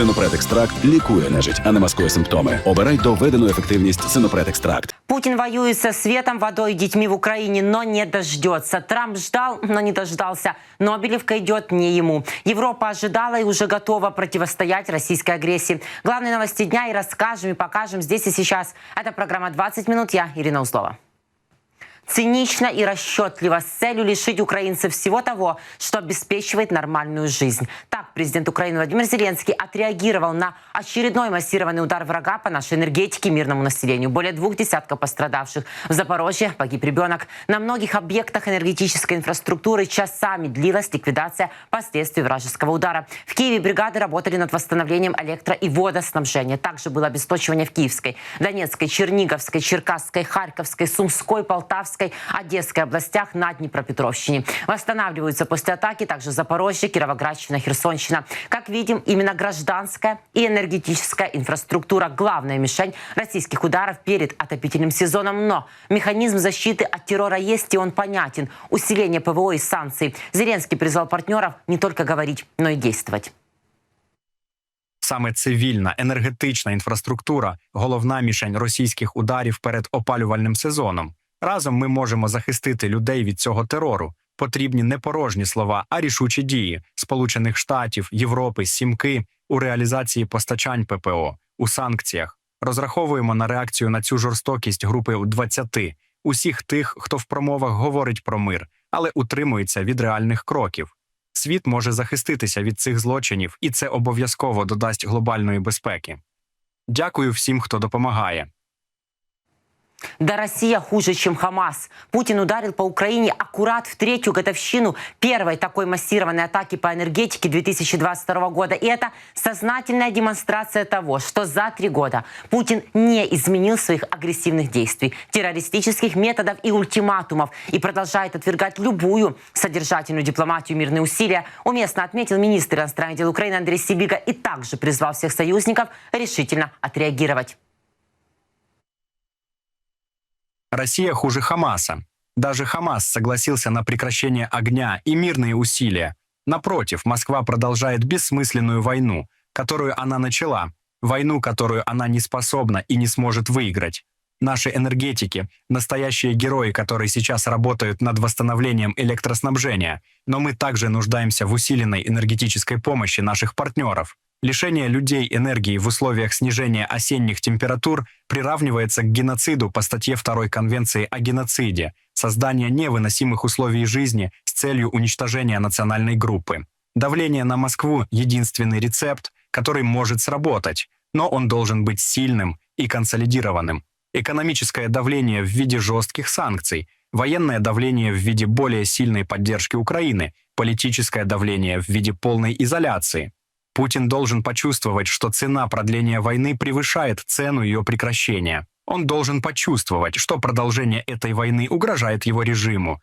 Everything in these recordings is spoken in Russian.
Синопред екстракт лікує нежить, а не маскує симптоми. Обирай доведену ефективність Синопред екстракт. Путин воюет со светом, водой и детьми в Украине, но не дождется. Трамп ждал, но не дождался. Нобелевка идет не ему. Европа ожидала и уже готова противостоять российской агрессии. Главные новости дня и расскажем, и покажем здесь и сейчас. Это программа «20 минут». Я Ирина Узлова. Цинично и расчетливо с целью лишить украинцев всего того, что обеспечивает нормальную жизнь. Так президент Украины Владимир Зеленский отреагировал на очередной массированный удар врага по нашей энергетике и мирному населению. Более двух десятков пострадавших. В Запорожье погиб ребенок. На многих объектах энергетической инфраструктуры часами длилась ликвидация последствий вражеского удара. В Киеве бригады работали над восстановлением электро- и водоснабжения. Также было обесточивание в Киевской, Донецкой, Черниговской, Черкасской, Харьковской, Сумской, Полтавской, Одесской областях на Днепропетровщине. Восстанавливаются после атаки также Запорожье, Кировоградщина, Херсонщина. Как видим, именно гражданская и энергетическая инфраструктура – главная мишень российских ударов перед отопительным сезоном. Но механизм защиты от террора есть, и он понятен. Усиление ПВО и санкций. Зеленский призвал партнеров не только говорить, но и действовать. Саме цивільна енергетична інфраструктура головна мішень російських ударів перед опалювальним сезоном. Разом ми можемо захистити людей від цього терору. Потрібні не порожні слова, а рішучі дії Сполучених Штатів, Європи, сімки у реалізації постачань ППО у санкціях. Розраховуємо на реакцію на цю жорстокість групи у 20 усіх тих, хто в промовах говорить про мир, але утримується від реальних кроків. Світ може захиститися від цих злочинів, і це обов'язково додасть глобальної безпеки. Дякую всім, хто допомагає. Да Россия хуже, чем Хамас. Путин ударил по Украине аккурат в третью годовщину первой такой массированной атаки по энергетике 2022 года. И это сознательная демонстрация того, что за три года Путин не изменил своих агрессивных действий, террористических методов и ультиматумов и продолжает отвергать любую содержательную дипломатию мирные усилия. Уместно отметил министр иностранных дел Украины Андрей Сибига и также призвал всех союзников решительно отреагировать. Россия хуже Хамаса. Даже Хамас согласился на прекращение огня и мирные усилия. Напротив, Москва продолжает бессмысленную войну, которую она начала, войну, которую она не способна и не сможет выиграть. Наши энергетики – настоящие герои, которые сейчас работают над восстановлением электроснабжения, но мы также нуждаемся в усиленной энергетической помощи наших партнеров. Лишение людей энергии в условиях снижения осенних температур приравнивается к геноциду по статье 2 Конвенции о геноциде, создание невыносимых условий жизни с целью уничтожения национальной группы. Давление на Москву – единственный рецепт, который может сработать, но он должен быть сильным и консолидированным. Экономическое давление в виде жестких санкций, военное давление в виде более сильной поддержки Украины, политическое давление в виде полной изоляции. Путин должен почувствовать, что цена продления войны превышает цену ее прекращения. Он должен почувствовать, что продолжение этой войны угрожает его режиму,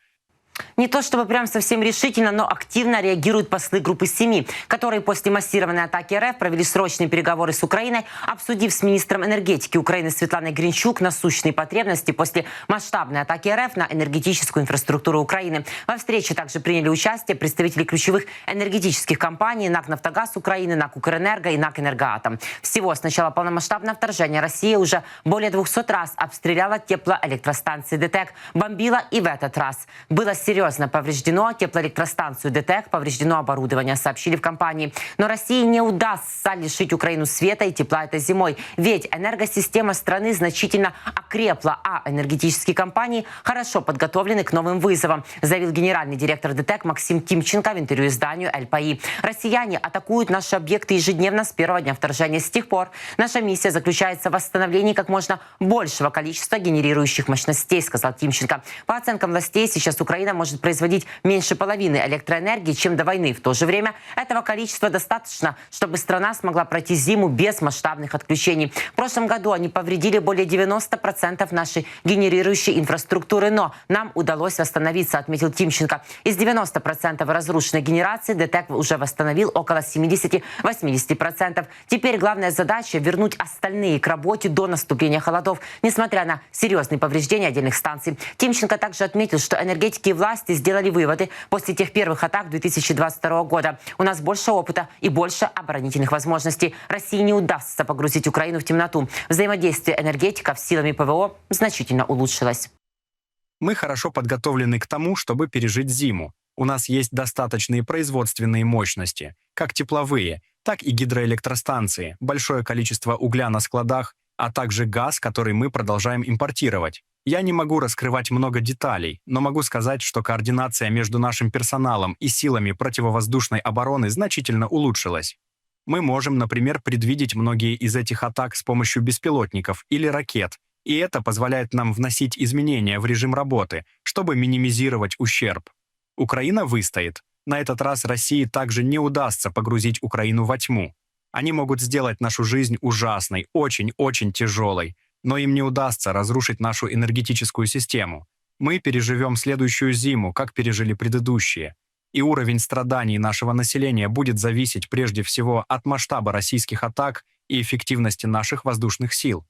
Не то чтобы прям совсем решительно, но активно реагируют послы группы семи, которые после массированной атаки РФ провели срочные переговоры с Украиной, обсудив с министром энергетики Украины Светланой Гринчук насущные потребности после масштабной атаки РФ на энергетическую инфраструктуру Украины. Во встрече также приняли участие представители ключевых энергетических компаний НАК «Нафтогаз» Украины, НАК «Укрэнерго» и НАК «Энергоатом». Всего с начала полномасштабного вторжения Россия уже более 200 раз обстреляла теплоэлектростанции ДТЭК, бомбила и в этот раз. Было серьезно повреждено теплоэлектростанцию ДТЭК, повреждено оборудование, сообщили в компании. Но России не удастся лишить Украину света и тепла этой зимой. Ведь энергосистема страны значительно окрепла, а энергетические компании хорошо подготовлены к новым вызовам, заявил генеральный директор ДТЭК Максим Тимченко в интервью изданию ЛПИ. Россияне атакуют наши объекты ежедневно с первого дня вторжения. С тех пор наша миссия заключается в восстановлении как можно большего количества генерирующих мощностей, сказал Тимченко. По оценкам властей, сейчас Украина может производить меньше половины электроэнергии, чем до войны. В то же время этого количества достаточно, чтобы страна смогла пройти зиму без масштабных отключений. В прошлом году они повредили более 90% нашей генерирующей инфраструктуры, но нам удалось восстановиться, отметил Тимченко. Из 90% разрушенной генерации ДТЭК уже восстановил около 70-80%. Теперь главная задача вернуть остальные к работе до наступления холодов, несмотря на серьезные повреждения отдельных станций. Тимченко также отметил, что энергетики власти власти сделали выводы после тех первых атак 2022 года. У нас больше опыта и больше оборонительных возможностей. России не удастся погрузить Украину в темноту. Взаимодействие энергетиков с силами ПВО значительно улучшилось. Мы хорошо подготовлены к тому, чтобы пережить зиму. У нас есть достаточные производственные мощности, как тепловые, так и гидроэлектростанции, большое количество угля на складах, а также газ, который мы продолжаем импортировать. Я не могу раскрывать много деталей, но могу сказать, что координация между нашим персоналом и силами противовоздушной обороны значительно улучшилась. Мы можем, например, предвидеть многие из этих атак с помощью беспилотников или ракет, и это позволяет нам вносить изменения в режим работы, чтобы минимизировать ущерб. Украина выстоит. На этот раз России также не удастся погрузить Украину во тьму. Они могут сделать нашу жизнь ужасной, очень-очень тяжелой, но им не удастся разрушить нашу энергетическую систему. Мы переживем следующую зиму, как пережили предыдущие. И уровень страданий нашего населения будет зависеть прежде всего от масштаба российских атак и эффективности наших воздушных сил.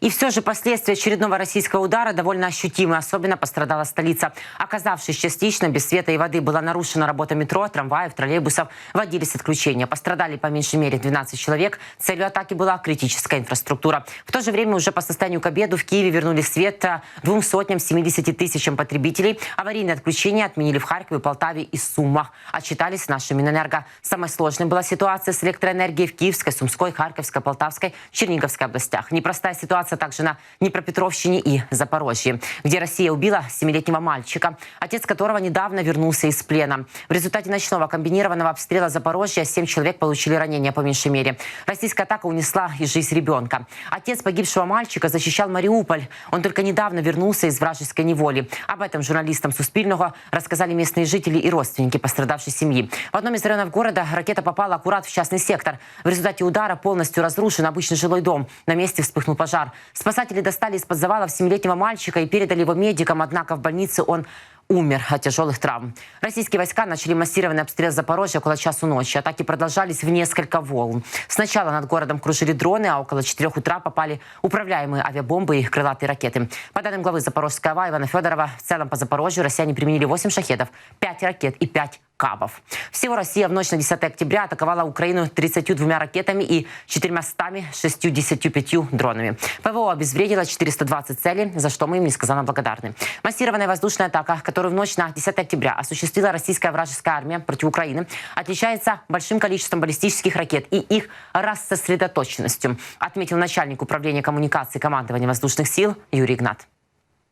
И все же последствия очередного российского удара довольно ощутимы. Особенно пострадала столица. Оказавшись частично без света и воды, была нарушена работа метро, трамваев, троллейбусов. Вводились отключения. Пострадали по меньшей мере 12 человек. Целью атаки была критическая инфраструктура. В то же время уже по состоянию к обеду в Киеве вернули свет двум сотням 70 тысячам потребителей. Аварийные отключения отменили в Харькове, Полтаве и Сумах. Отчитались наши Минэнерго. Самой сложной была ситуация с электроэнергией в Киевской, Сумской, Харьковской, Полтавской, Черниговской областях. Непростая ситуация также на Днепропетровщине и Запорожье, где Россия убила семилетнего мальчика, отец которого недавно вернулся из плена. В результате ночного комбинированного обстрела Запорожья семь человек получили ранения по меньшей мере. Российская атака унесла и жизнь ребенка. Отец погибшего мальчика защищал Мариуполь. Он только недавно вернулся из вражеской неволи. Об этом журналистам Суспильного рассказали местные жители и родственники пострадавшей семьи. В одном из районов города ракета попала аккурат в частный сектор. В результате удара полностью разрушен обычный жилой дом. На месте вспыхнул пожар пожар. Спасатели достали из-под завалов семилетнего мальчика и передали его медикам, однако в больнице он умер от тяжелых травм. Российские войска начали массированный обстрел Запорожья около часу ночи. Атаки продолжались в несколько волн. Сначала над городом кружили дроны, а около 4 утра попали управляемые авиабомбы и крылатые ракеты. По данным главы Запорожской ОВА Ивана Федорова, в целом по Запорожью россияне применили 8 шахедов, 5 ракет и 5 кабов. Всего Россия в ночь на 10 октября атаковала Украину 32 ракетами и 465 дронами. ПВО обезвредило 420 целей, за что мы им несказанно благодарны. Массированная воздушная атака, которую в ночь на 10 октября осуществила российская вражеская армия против Украины, отличается большим количеством баллистических ракет и их рассосредоточенностью, отметил начальник управления коммуникации командования воздушных сил Юрий Игнат.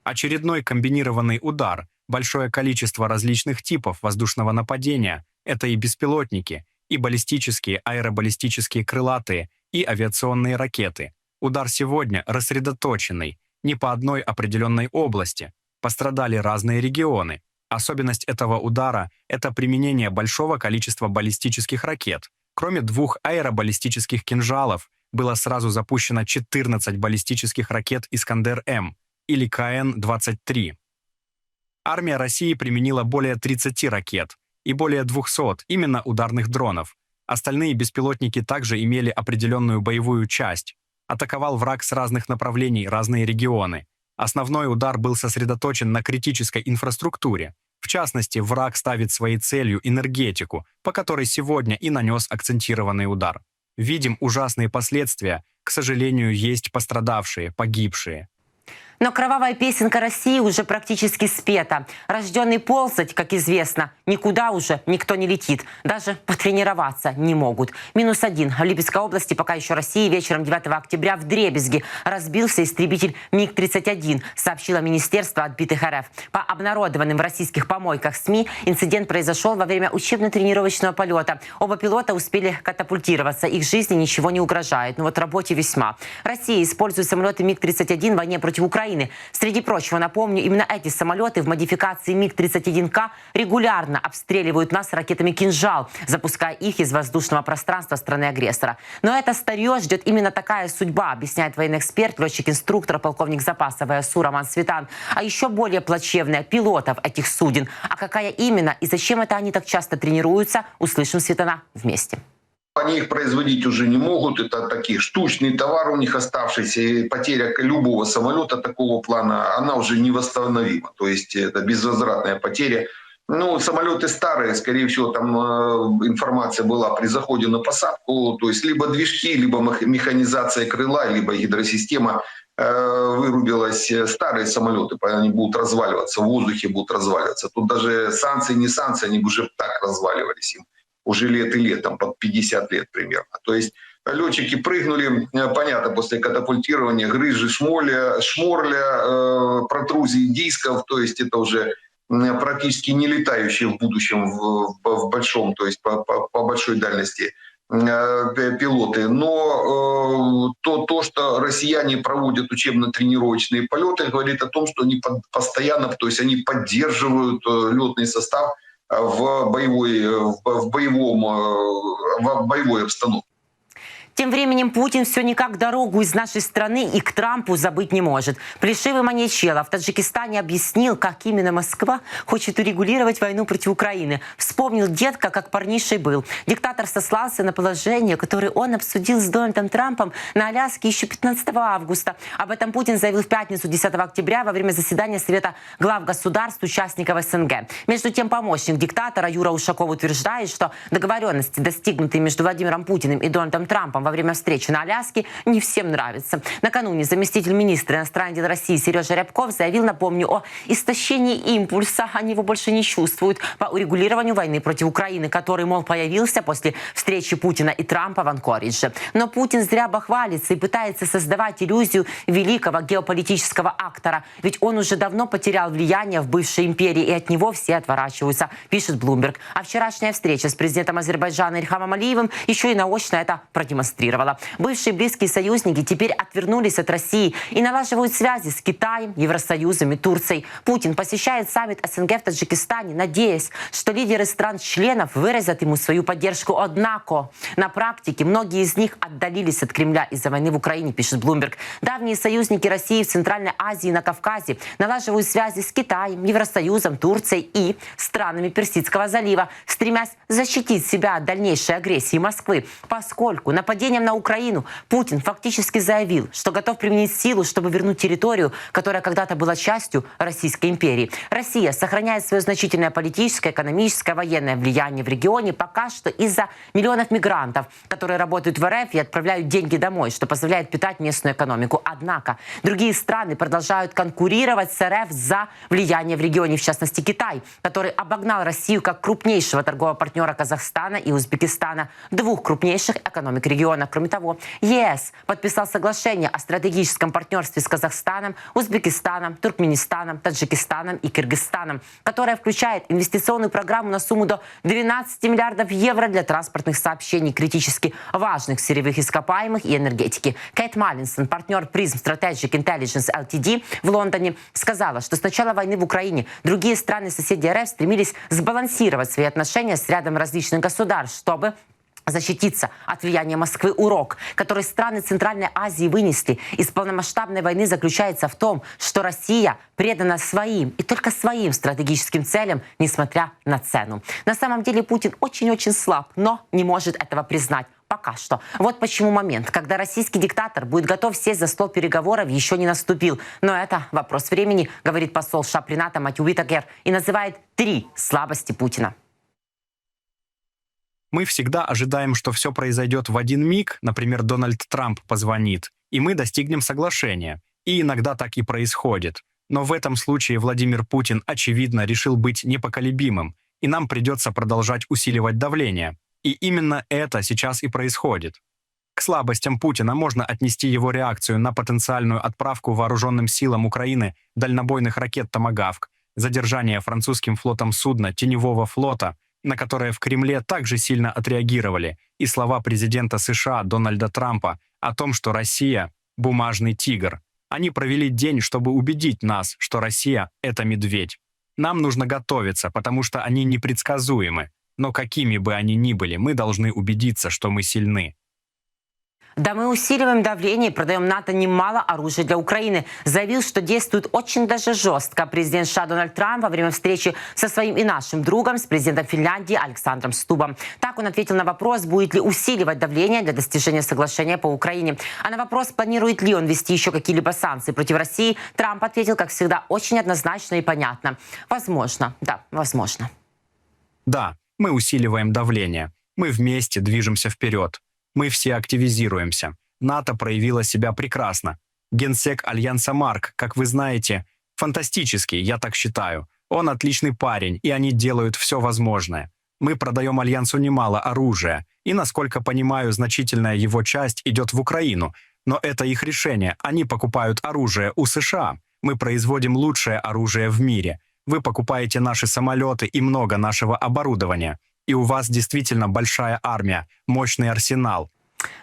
Очередной комбинированный удар – большое количество различных типов воздушного нападения. Это и беспилотники, и баллистические, аэробаллистические крылатые, и авиационные ракеты. Удар сегодня рассредоточенный, не по одной определенной области. Пострадали разные регионы. Особенность этого удара — это применение большого количества баллистических ракет. Кроме двух аэробаллистических кинжалов, было сразу запущено 14 баллистических ракет «Искандер-М» или КН-23 армия России применила более 30 ракет и более 200 именно ударных дронов. Остальные беспилотники также имели определенную боевую часть. Атаковал враг с разных направлений разные регионы. Основной удар был сосредоточен на критической инфраструктуре. В частности, враг ставит своей целью энергетику, по которой сегодня и нанес акцентированный удар. Видим ужасные последствия. К сожалению, есть пострадавшие, погибшие. Но кровавая песенка России уже практически спета. Рожденный ползать, как известно, никуда уже никто не летит. Даже потренироваться не могут. Минус один. В Липецкой области пока еще России вечером 9 октября в Дребезге разбился истребитель МиГ-31, сообщило Министерство отбитых РФ. По обнародованным в российских помойках СМИ инцидент произошел во время учебно-тренировочного полета. Оба пилота успели катапультироваться. Их жизни ничего не угрожает. Но вот работе весьма. Россия использует самолеты МиГ-31 в войне против Украины Украины. Среди прочего, напомню, именно эти самолеты в модификации МиГ-31К регулярно обстреливают нас ракетами «Кинжал», запуская их из воздушного пространства страны-агрессора. Но это старье ждет именно такая судьба, объясняет военный эксперт, летчик-инструктор, полковник запаса ВСУ Роман Светан. А еще более плачевная пилотов этих суден. А какая именно и зачем это они так часто тренируются, услышим Светана вместе. Они их производить уже не могут. Это такие штучный товар у них оставшийся. И потеря любого самолета такого плана, она уже невосстановима. То есть это безвозвратная потеря. Ну, самолеты старые, скорее всего, там э, информация была при заходе на посадку, то есть либо движки, либо механизация крыла, либо гидросистема э, вырубилась. Старые самолеты, они будут разваливаться, в воздухе будут разваливаться. Тут даже санкции, не санкции, они уже так разваливались им уже лет и лет, там под 50 лет примерно. То есть летчики прыгнули, э, понятно, после катапультирования, грыжи шмоля, шморля, э, протрузии дисков, то есть это уже практически не летающие в будущем в, в большом, то есть по, по, по большой дальности э, пилоты. Но э, то, то, что россияне проводят учебно-тренировочные полеты, говорит о том, что они под, постоянно, то есть они поддерживают э, летный состав в боевой, в, боевом, э, в боевой обстановке. Тем временем Путин все никак дорогу из нашей страны и к Трампу забыть не может. Плешивый Маньячелло в Таджикистане объяснил, как именно Москва хочет урегулировать войну против Украины. Вспомнил детка, как парнишей был. Диктатор сослался на положение, которое он обсудил с Дональдом Трампом на Аляске еще 15 августа. Об этом Путин заявил в пятницу 10 октября во время заседания Совета глав государств участников СНГ. Между тем, помощник диктатора Юра Ушаков утверждает, что договоренности, достигнутые между Владимиром Путиным и Дональдом Трампом во время встречи на Аляске не всем нравится. Накануне заместитель министра иностранных дел России Сережа Рябков заявил, напомню, о истощении импульса. Они его больше не чувствуют по урегулированию войны против Украины, который, мол, появился после встречи Путина и Трампа в Анкоридже. Но Путин зря бахвалится и пытается создавать иллюзию великого геополитического актора. Ведь он уже давно потерял влияние в бывшей империи, и от него все отворачиваются, пишет Блумберг. А вчерашняя встреча с президентом Азербайджана Ильхамом Алиевым еще и наочно это продемонстрировала демонстрировала. Бывшие близкие союзники теперь отвернулись от России и налаживают связи с Китаем, Евросоюзом и Турцией. Путин посещает саммит СНГ в Таджикистане, надеясь, что лидеры стран-членов выразят ему свою поддержку. Однако на практике многие из них отдалились от Кремля из-за войны в Украине, пишет Блумберг. Давние союзники России в Центральной Азии и на Кавказе налаживают связи с Китаем, Евросоюзом, Турцией и странами Персидского залива, стремясь защитить себя от дальнейшей агрессии Москвы, поскольку нападение нападением на Украину Путин фактически заявил, что готов применить силу, чтобы вернуть территорию, которая когда-то была частью Российской империи. Россия сохраняет свое значительное политическое, экономическое, военное влияние в регионе пока что из-за миллионов мигрантов, которые работают в РФ и отправляют деньги домой, что позволяет питать местную экономику. Однако другие страны продолжают конкурировать с РФ за влияние в регионе, в частности Китай, который обогнал Россию как крупнейшего торгового партнера Казахстана и Узбекистана, двух крупнейших экономик региона региона. Кроме того, ЕС подписал соглашение о стратегическом партнерстве с Казахстаном, Узбекистаном, Туркменистаном, Таджикистаном и Кыргызстаном, которое включает инвестиционную программу на сумму до 12 миллиардов евро для транспортных сообщений, критически важных сырьевых ископаемых и энергетики. Кейт Маллинсон, партнер Prism Strategic Intelligence Ltd в Лондоне, сказала, что с начала войны в Украине другие страны-соседи РФ стремились сбалансировать свои отношения с рядом различных государств, чтобы защититься от влияния Москвы урок, который страны Центральной Азии вынесли из полномасштабной войны, заключается в том, что Россия предана своим и только своим стратегическим целям, несмотря на цену. На самом деле Путин очень-очень слаб, но не может этого признать. Пока что. Вот почему момент, когда российский диктатор будет готов сесть за стол переговоров, еще не наступил. Но это вопрос времени, говорит посол США при НАТО Матью Витагер и называет три слабости Путина. Мы всегда ожидаем, что все произойдет в один миг, например, Дональд Трамп позвонит, и мы достигнем соглашения. И иногда так и происходит. Но в этом случае Владимир Путин, очевидно, решил быть непоколебимым, и нам придется продолжать усиливать давление. И именно это сейчас и происходит. К слабостям Путина можно отнести его реакцию на потенциальную отправку вооруженным силам Украины дальнобойных ракет «Томагавк», задержание французским флотом судна Теневого флота – на которое в Кремле также сильно отреагировали, и слова президента США Дональда Трампа о том, что Россия – бумажный тигр. Они провели день, чтобы убедить нас, что Россия – это медведь. Нам нужно готовиться, потому что они непредсказуемы. Но какими бы они ни были, мы должны убедиться, что мы сильны. Да мы усиливаем давление и продаем НАТО немало оружия для Украины. Заявил, что действует очень даже жестко. Президент США Дональд Трамп во время встречи со своим и нашим другом, с президентом Финляндии Александром Стубом. Так он ответил на вопрос, будет ли усиливать давление для достижения соглашения по Украине. А на вопрос, планирует ли он ввести еще какие-либо санкции против России, Трамп ответил, как всегда, очень однозначно и понятно. Возможно, да, возможно. Да, мы усиливаем давление. Мы вместе движемся вперед. Мы все активизируемся. НАТО проявила себя прекрасно. Генсек Альянса Марк, как вы знаете, фантастический, я так считаю. Он отличный парень, и они делают все возможное. Мы продаем Альянсу немало оружия, и, насколько понимаю, значительная его часть идет в Украину. Но это их решение. Они покупают оружие у США. Мы производим лучшее оружие в мире. Вы покупаете наши самолеты и много нашего оборудования. И у вас действительно большая армия, мощный арсенал.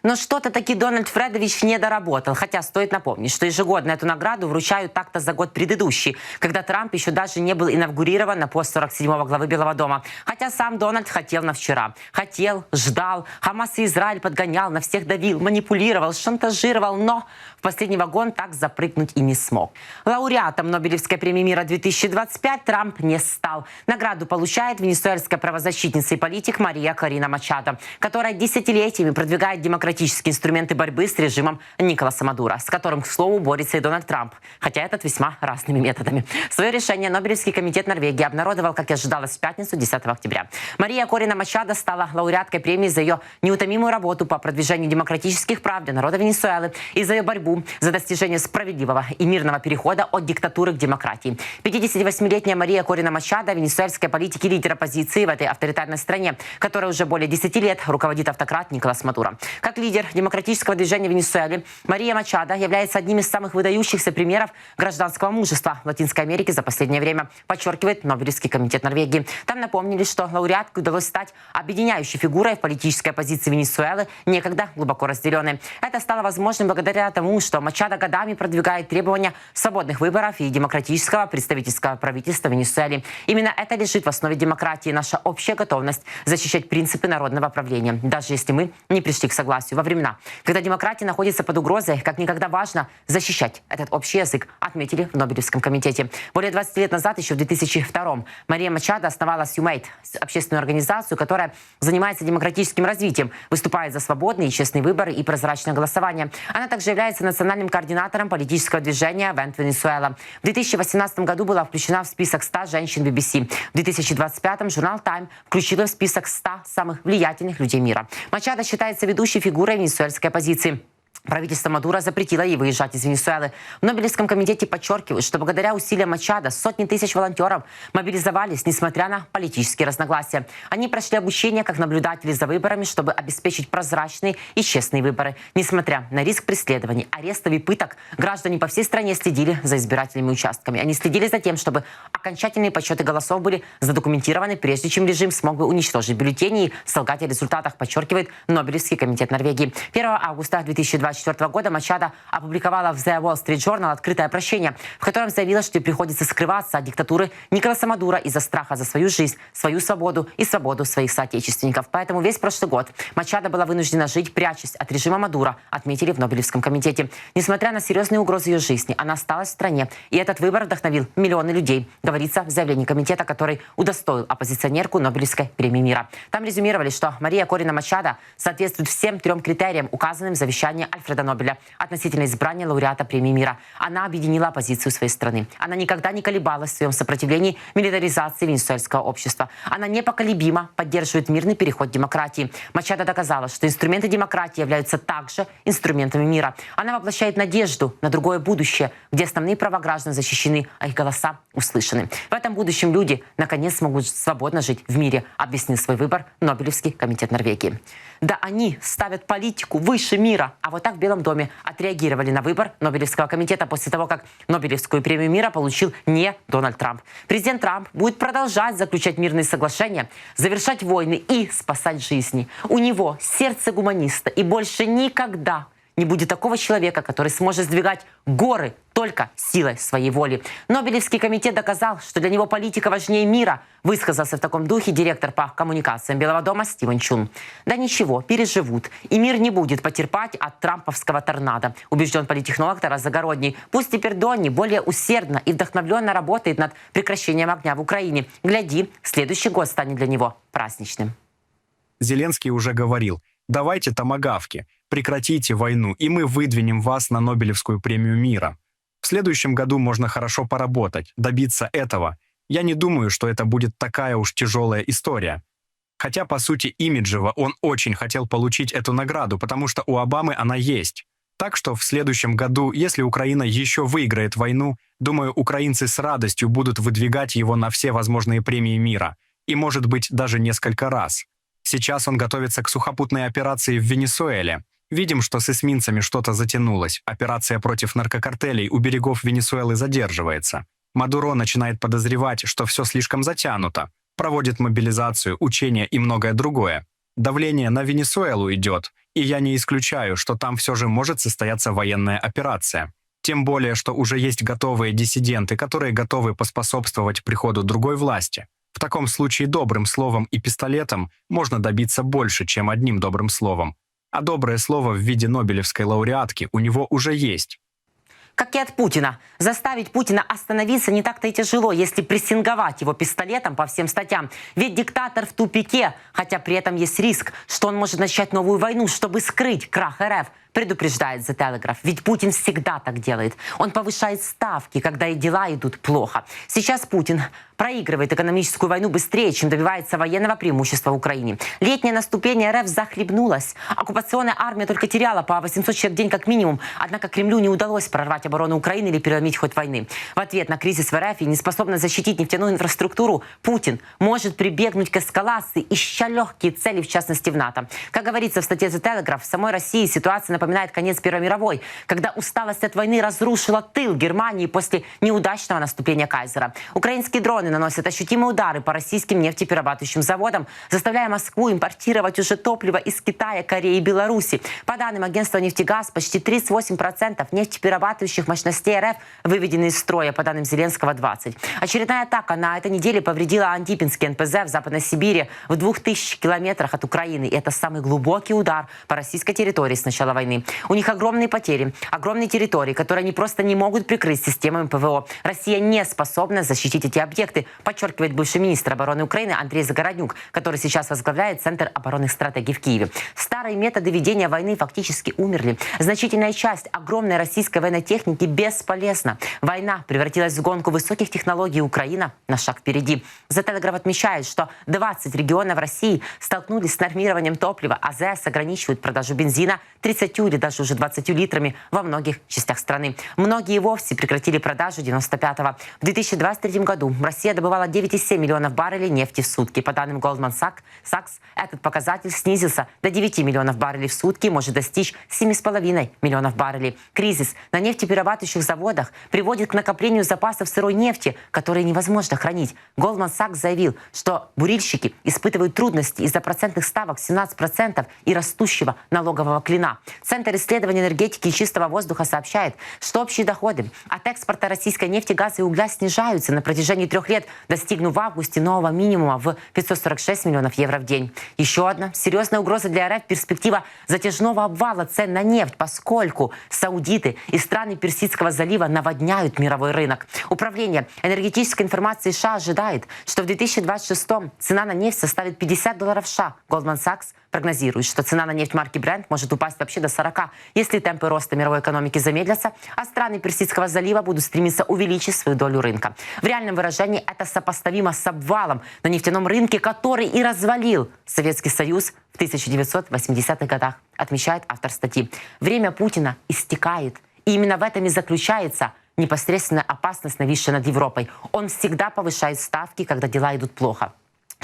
Но что-то таки Дональд Фредович не доработал. Хотя стоит напомнить, что ежегодно эту награду вручают так-то за год предыдущий, когда Трамп еще даже не был инаугурирован на пост 47-го главы Белого дома. Хотя сам Дональд хотел на вчера. Хотел, ждал. Хамас и Израиль подгонял, на всех давил, манипулировал, шантажировал, но последний вагон так запрыгнуть и не смог. Лауреатом Нобелевской премии мира 2025 Трамп не стал. Награду получает венесуэльская правозащитница и политик Мария Карина Мачадо, которая десятилетиями продвигает демократические инструменты борьбы с режимом Николаса Мадура, с которым, к слову, борется и Дональд Трамп, хотя этот весьма разными методами. Свое решение Нобелевский комитет Норвегии обнародовал, как и ожидалось, в пятницу 10 октября. Мария Корина Мачадо стала лауреаткой премии за ее неутомимую работу по продвижению демократических прав для народа Венесуэлы и за ее борьбу за достижение справедливого и мирного перехода от диктатуры к демократии. 58-летняя Мария Корина Мачадо, венесуэльская политик и лидер оппозиции в этой авторитарной стране, которая уже более 10 лет руководит автократ Николас Мадуро. Как лидер демократического движения Венесуэлы, Мария Мачадо является одним из самых выдающихся примеров гражданского мужества в Латинской Америке за последнее время, подчеркивает Нобелевский комитет Норвегии. Там напомнили, что лауреатке удалось стать объединяющей фигурой в политической оппозиции Венесуэлы, некогда глубоко разделенной. Это стало возможным благодаря тому, что Мачадо годами продвигает требования свободных выборов и демократического представительского правительства Венесуэлы. Именно это лежит в основе демократии, наша общая готовность защищать принципы народного правления, даже если мы не пришли к согласию во времена, когда демократия находится под угрозой, как никогда важно защищать этот общий язык, отметили в Нобелевском комитете. Более 20 лет назад, еще в 2002 Мария Мачадо основала Сюмейт, общественную организацию, которая занимается демократическим развитием, выступает за свободные и честные выборы и прозрачное голосование. Она также является национальным координатором политического движения «Вент Венесуэла». В 2018 году была включена в список 100 женщин BBC. В 2025 журнал Time включил в список 100 самых влиятельных людей мира. Мачадо считается ведущей фигурой венесуэльской оппозиции. Правительство Мадура запретило ей выезжать из Венесуэлы. В Нобелевском комитете подчеркивают, что благодаря усилиям Мачада сотни тысяч волонтеров мобилизовались, несмотря на политические разногласия. Они прошли обучение как наблюдатели за выборами, чтобы обеспечить прозрачные и честные выборы. Несмотря на риск преследований, арестов и пыток, граждане по всей стране следили за избирательными участками. Они следили за тем, чтобы окончательные подсчеты голосов были задокументированы, прежде чем режим смог бы уничтожить бюллетени и солгать о результатах, подчеркивает Нобелевский комитет Норвегии. 1 августа 2024 года Мачадо опубликовала в The Wall Street Journal открытое обращение, в котором заявила, что ей приходится скрываться от диктатуры Николаса Мадура из-за страха за свою жизнь, свою свободу и свободу своих соотечественников. Поэтому весь прошлый год Мачадо была вынуждена жить, прячась от режима Мадура, отметили в Нобелевском комитете. Несмотря на серьезные угрозы ее жизни, она осталась в стране, и этот выбор вдохновил миллионы людей, говорится в заявлении комитета, который удостоил оппозиционерку Нобелевской премии мира. Там резюмировали, что Мария Корина Мачадо соответствует всем трем критериям, указанным в завещании Альфреда Нобеля относительно избрания лауреата премии мира. Она объединила оппозицию своей страны. Она никогда не колебалась в своем сопротивлении милитаризации венесуэльского общества. Она непоколебимо поддерживает мирный переход демократии. Мачадо доказала, что инструменты демократии являются также инструментами мира. Она воплощает надежду на другое будущее, где основные права граждан защищены, а их голоса услышаны. В этом будущем люди наконец смогут свободно жить в мире, объяснил свой выбор Нобелевский комитет Норвегии. Да они ставят политику выше мира. А вот так в Белом доме отреагировали на выбор Нобелевского комитета после того, как Нобелевскую премию мира получил не Дональд Трамп. Президент Трамп будет продолжать заключать мирные соглашения, завершать войны и спасать жизни. У него сердце гуманиста и больше никогда не будет такого человека, который сможет сдвигать горы только силой своей воли. Нобелевский комитет доказал, что для него политика важнее мира, высказался в таком духе директор по коммуникациям Белого дома Стивен Чун. Да ничего, переживут. И мир не будет потерпать от трамповского торнадо, убежден политтехнолог Тарас Загородний. Пусть теперь Донни более усердно и вдохновленно работает над прекращением огня в Украине. Гляди, следующий год станет для него праздничным. Зеленский уже говорил, давайте томагавки, прекратите войну, и мы выдвинем вас на Нобелевскую премию мира. В следующем году можно хорошо поработать, добиться этого. Я не думаю, что это будет такая уж тяжелая история. Хотя, по сути, имиджево он очень хотел получить эту награду, потому что у Обамы она есть. Так что в следующем году, если Украина еще выиграет войну, думаю, украинцы с радостью будут выдвигать его на все возможные премии мира. И, может быть, даже несколько раз. Сейчас он готовится к сухопутной операции в Венесуэле. Видим, что с эсминцами что-то затянулось. Операция против наркокартелей у берегов Венесуэлы задерживается. Мадуро начинает подозревать, что все слишком затянуто. Проводит мобилизацию, учения и многое другое. Давление на Венесуэлу идет, и я не исключаю, что там все же может состояться военная операция. Тем более, что уже есть готовые диссиденты, которые готовы поспособствовать приходу другой власти. В таком случае добрым словом и пистолетом можно добиться больше, чем одним добрым словом. А доброе слово в виде Нобелевской лауреатки у него уже есть. как и от Путина. Заставить Путина остановиться не так-то и тяжело, если прессинговать его пистолетом по всем статьям. Ведь диктатор в тупике, хотя при этом есть риск, что он может начать новую войну, чтобы скрыть крах РФ предупреждает The Telegraph. Ведь Путин всегда так делает. Он повышает ставки, когда и дела идут плохо. Сейчас Путин проигрывает экономическую войну быстрее, чем добивается военного преимущества в Украине. Летнее наступление РФ захлебнулось. Оккупационная армия только теряла по 800 человек в день как минимум. Однако Кремлю не удалось прорвать оборону Украины или переломить ход войны. В ответ на кризис в РФ и неспособность защитить нефтяную инфраструктуру, Путин может прибегнуть к эскалации, ища легкие цели, в частности в НАТО. Как говорится в статье The Telegraph, в самой России ситуация напоминает конец Первой мировой, когда усталость от войны разрушила тыл Германии после неудачного наступления Кайзера. Украинские дроны наносят ощутимые удары по российским нефтеперерабатывающим заводам, заставляя Москву импортировать уже топливо из Китая, Кореи и Беларуси. По данным агентства «Нефтегаз», почти 38% нефтеперерабатывающих мощностей РФ выведены из строя, по данным Зеленского, 20. Очередная атака на этой неделе повредила Антипинский НПЗ в Западной Сибири в 2000 километрах от Украины. И это самый глубокий удар по российской территории с начала войны. У них огромные потери, огромные территории, которые они просто не могут прикрыть системами ПВО. Россия не способна защитить эти объекты, подчеркивает бывший министр обороны Украины Андрей Загороднюк, который сейчас возглавляет Центр оборонных стратегий в Киеве. Старые методы ведения войны фактически умерли. Значительная часть огромной российской военной техники бесполезна. Война превратилась в гонку высоких технологий Украина на шаг впереди. The отмечает, что 20 регионов России столкнулись с нормированием топлива. АЗС ограничивают продажу бензина 30 или даже уже 20 литрами во многих частях страны. Многие вовсе прекратили продажу 95-го. В 2023 году Россия добывала 9,7 миллионов баррелей нефти в сутки. По данным Goldman Sachs, этот показатель снизился до 9 миллионов баррелей в сутки и может достичь 7,5 миллионов баррелей. Кризис на нефтеперерабатывающих заводах приводит к накоплению запасов сырой нефти, которые невозможно хранить. Goldman Sachs заявил, что бурильщики испытывают трудности из-за процентных ставок 17% и растущего налогового клина. Центр исследований энергетики и чистого воздуха сообщает, что общие доходы от экспорта российской нефти, газа и угля снижаются на протяжении трех лет, достигнув в августе нового минимума в 546 миллионов евро в день. Еще одна серьезная угроза для РФ – перспектива затяжного обвала цен на нефть, поскольку саудиты и страны Персидского залива наводняют мировой рынок. Управление энергетической информации США ожидает, что в 2026 цена на нефть составит 50 долларов США. Goldman Sachs прогнозирует, что цена на нефть марки Brent может упасть вообще до 40, если темпы роста мировой экономики замедлятся, а страны Персидского залива будут стремиться увеличить свою долю рынка. В реальном выражении это сопоставимо с обвалом на нефтяном рынке, который и развалил Советский Союз в 1980-х годах, отмечает автор статьи. Время Путина истекает. И именно в этом и заключается непосредственная опасность, нависшая над Европой. Он всегда повышает ставки, когда дела идут плохо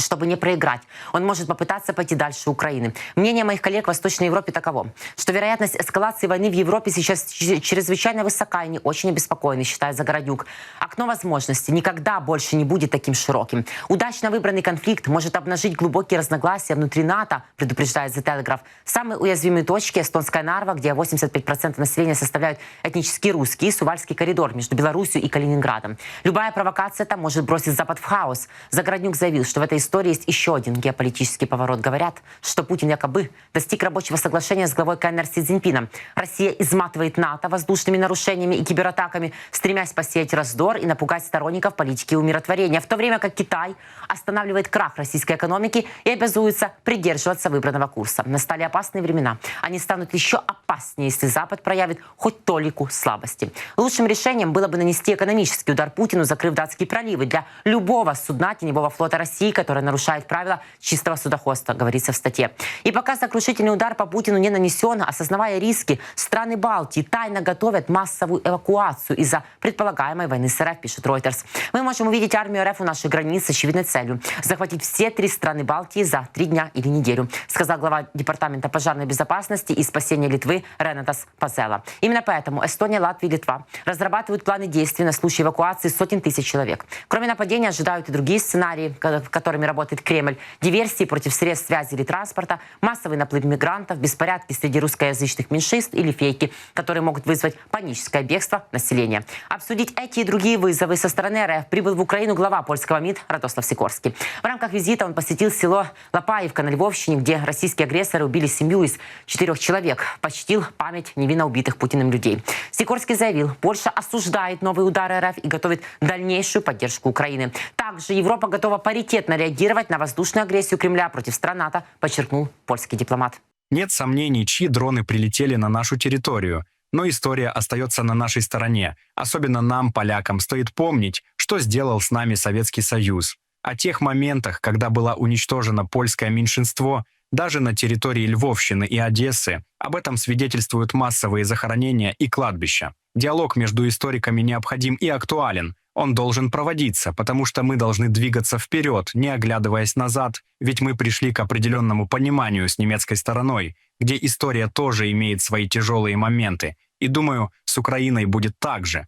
чтобы не проиграть. Он может попытаться пойти дальше Украины. Мнение моих коллег в Восточной Европе таково, что вероятность эскалации войны в Европе сейчас чрезвычайно высока и не очень обеспокоены, считает Загородюк. Окно возможностей никогда больше не будет таким широким. Удачно выбранный конфликт может обнажить глубокие разногласия внутри НАТО, предупреждает The Telegraph. Самые уязвимые точки – эстонская Нарва, где 85% населения составляют этнические русские, и Сувальский коридор между Беларусью и Калининградом. Любая провокация там может бросить Запад в хаос. Загороднюк заявил, что в этой истории есть еще один геополитический поворот. Говорят, что Путин якобы достиг рабочего соглашения с главой КНР Си Цзиньпином. Россия изматывает НАТО воздушными нарушениями и кибератаками, стремясь посеять раздор и напугать сторонников политики умиротворения, в то время как Китай останавливает крах российской экономики и обязуется придерживаться выбранного курса. Настали опасные времена. Они станут еще опаснее, если Запад проявит хоть толику слабости. Лучшим решением было бы нанести экономический удар Путину, закрыв датские проливы для любого судна теневого флота России, которое нарушает правила чистого судоходства, говорится в статье. И пока сокрушительный удар по Путину не нанесен, осознавая риски, страны Балтии тайно готовят массовую эвакуацию из-за предполагаемой войны с РФ, пишет Reuters. Мы можем увидеть армию РФ у нашей границы с очевидной целью – захватить все три страны Балтии за три дня или неделю, сказал глава Департамента пожарной безопасности и спасения Литвы Ренатас Пазела. Именно поэтому Эстония, Латвия и Литва разрабатывают планы действий на случай эвакуации сотен тысяч человек. Кроме нападения ожидают и другие сценарии, ко- которыми работает Кремль. Диверсии против средств связи или транспорта, массовый наплыв мигрантов, беспорядки среди русскоязычных меньшинств или фейки, которые могут вызвать паническое бегство населения. Обсудить эти и другие вызовы со стороны РФ прибыл в Украину глава польского МИД Радослав Сикорский. В рамках визита он посетил село Лопаевка на Львовщине, где российские агрессоры убили семью из четырех человек. Почтил память невинно убитых Путиным людей. Сикорский заявил, Польша осуждает новые удары РФ и готовит дальнейшую поддержку Украины. Также Европа готова паритетно реагировать на воздушную агрессию Кремля против стран НАТО, подчеркнул польский дипломат. Нет сомнений, чьи дроны прилетели на нашу территорию, но история остается на нашей стороне. Особенно нам, полякам, стоит помнить, что сделал с нами Советский Союз. О тех моментах, когда было уничтожено польское меньшинство, даже на территории Львовщины и Одессы, об этом свидетельствуют массовые захоронения и кладбища. Диалог между историками необходим и актуален. Он должен проводиться, потому что мы должны двигаться вперед, не оглядываясь назад, ведь мы пришли к определенному пониманию с немецкой стороной, где история тоже имеет свои тяжелые моменты. И думаю, с Украиной будет так же.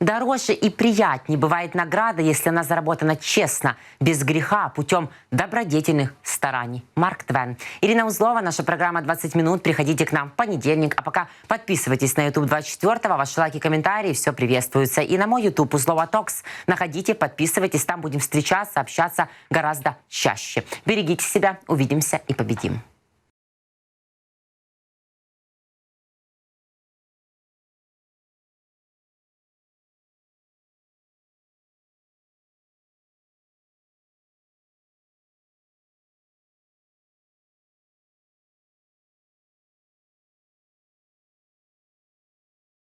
Дороже и приятнее бывает награда, если она заработана честно, без греха, путем добродетельных стараний. Марк Твен. Ирина Узлова, наша программа «20 минут». Приходите к нам в понедельник. А пока подписывайтесь на YouTube 24 Ваши лайки, комментарии, все приветствуется. И на мой YouTube Узлова Токс. Находите, подписывайтесь. Там будем встречаться, общаться гораздо чаще. Берегите себя. Увидимся и победим.